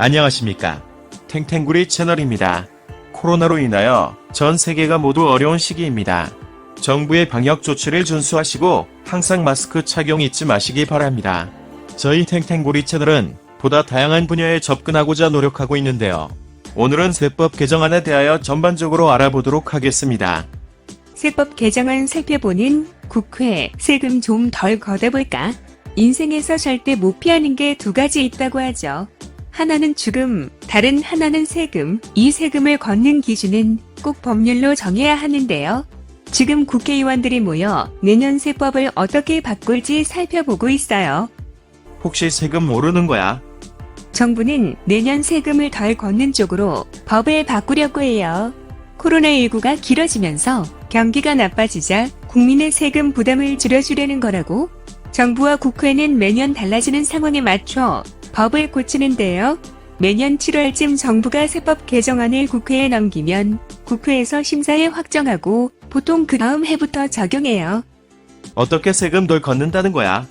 안녕하십니까. 탱탱구리 채널입니다. 코로나로 인하여 전 세계가 모두 어려운 시기입니다. 정부의 방역 조치를 준수하시고 항상 마스크 착용 잊지 마시기 바랍니다. 저희 탱탱구리 채널은 보다 다양한 분야에 접근하고자 노력하고 있는데요. 오늘은 세법 개정안에 대하여 전반적으로 알아보도록 하겠습니다. 세법 개정안 살펴보는 국회 세금 좀 덜 걷어볼까? 인생에서 절대 못 피하는 게 두 가지 있다고 하죠. 하나는 죽음, 다른 하나는 세금. 이 세금을 걷는 기준은 꼭 법률로 정해야 하는데요. 지금 국회의원들이 모여 내년 세법을 어떻게 바꿀지 살펴보고 있어요. 혹시 세금 모르는 거야? 정부는 내년 세금을 덜 걷는 쪽으로 법을 바꾸려고 해요. 코로나19가 길어지면서 경기가 나빠지자 국민의 세금 부담을 줄여주려는 거라고 정부와 국회는 매년 달라지는 상황에 맞춰 법을 고치는데요. 매년 7월쯤 정부가 세법 개정안을 국회에 넘기면 국회에서 심사에 확정하고 보통 그 다음 해부터 적용해요. 어떻게 세금 덜 걷는다는 거야?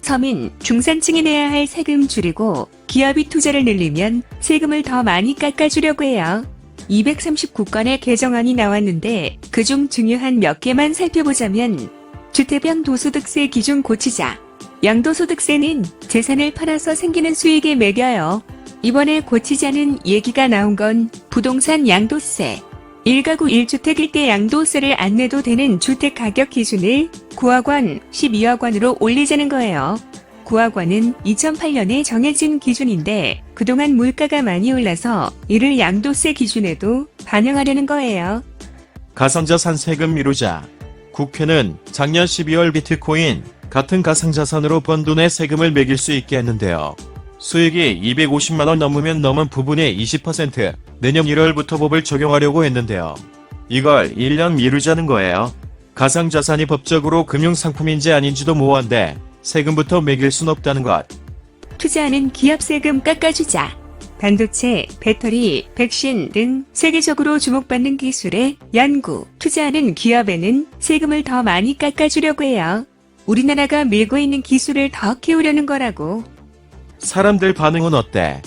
서민, 중산층이 내야 할 세금 줄이고 기업이 투자를 늘리면 세금을 더 많이 깎아주려고 해요. 239건의 개정안이 나왔는데 그중 중요한 몇 개만 살펴보자면 주택형 도소득세 기준 고치자. 양도소득세는 재산을 팔아서 생기는 수익에 매겨요. 이번에 고치자는 얘기가 나온 건 부동산 양도세. 1가구 1주택일 때 양도세를 안 내도 되는 주택 가격 기준을 9억 원, 12억 원으로 올리자는 거예요. 9억 원은 2008년에 정해진 기준인데 그동안 물가가 많이 올라서 이를 양도세 기준에도 반영하려는 거예요. 가상자산 세금 미루자. 국회는 작년 12월 비트코인 같은 가상자산으로 번 돈의 세금을 매길 수 있게 했는데요. 수익이 250만원 넘으면 넘은 부분의 20% 내년 1월부터 법을 적용하려고 했는데요. 이걸 1년 미루자는 거예요. 가상자산이 법적으로 금융상품인지 아닌지도 모호한데 세금부터 매길 순 없다는 것. 투자하는 기업 세금 깎아주자. 반도체, 배터리, 백신 등 세계적으로 주목받는 기술에 연구, 투자하는 기업에는 세금을 더 많이 깎아주려고 해요. 우리나라가 밀고 있는 기술을 더 키우려는 거라고. 사람들 반응은 어때?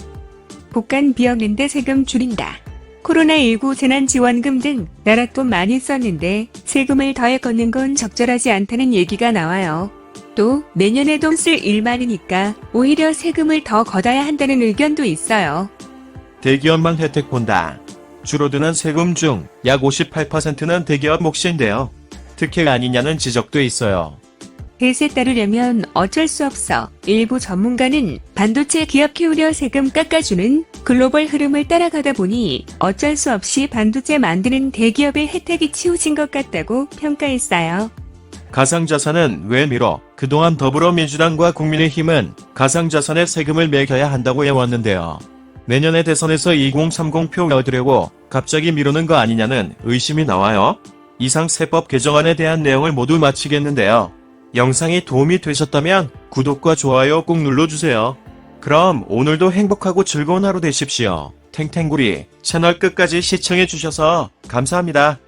복간 비었는데 세금 줄인다. 코로나19 재난지원금 등 나라 돈 많이 썼는데 세금을 더 걷는 건 적절하지 않다는 얘기가 나와요. 또 내년에 돈 쓸 일 많으니까 오히려 세금을 더 걷어야 한다는 의견도 있어요. 대기업만 혜택 본다. 줄어드는 세금 중 약 58%는 대기업 몫인데요. 특혜 아니냐는 지적도 있어요. 대세 따르려면 어쩔 수 없어. 일부 전문가는 반도체 기업 키우려 세금 깎아주는 글로벌 흐름을 따라가다 보니 어쩔 수 없이 반도체 만드는 대기업의 혜택이 치우친 것 같다고 평가했어요. 가상자산은 왜 미뤄? 그동안 더불어민주당과 국민의힘은 가상자산에 세금을 매겨야 한다고 해왔는데요. 내년에 대선에서 2030표 얻으려고 갑자기 미루는 거 아니냐는 의심이 나와요. 이상 세법 개정안에 대한 내용을 모두 마치겠는데요. 영상이 도움이 되셨다면 구독과 좋아요 꼭 눌러주세요. 그럼 오늘도 행복하고 즐거운 하루 되십시오. 탱탱구리 채널 끝까지 시청해주셔서 감사합니다.